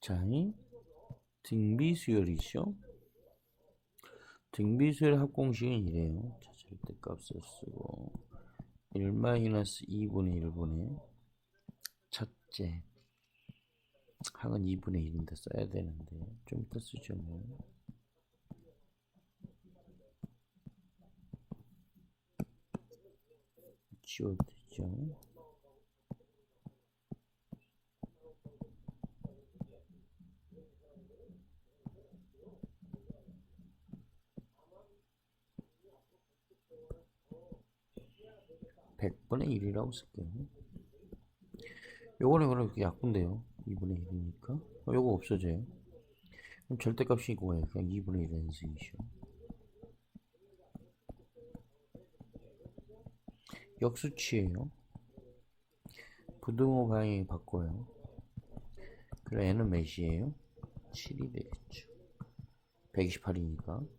자, 이 등비 수열이죠. 등비 수열 합공식은 이래요. 자, 절대값을 쓰고 1 마이너스 2분의 1분의 첫째 항은 2분의 1인데 써야 되는데 좀 이따 쓰죠 뭐. 지워도 되죠. 백분의 1이라고 쓸게요. 요거는 그럼 약분돼요. 2분의 1이니까. 어, 요거 없어져요. 그럼 절대값이 이거예요. 그냥 2분의 1 n승이죠. 역수치예요. 부등호 방향이 바꿔요. 그럼 n은 몇이에요? 7이 되겠죠. 128이니까.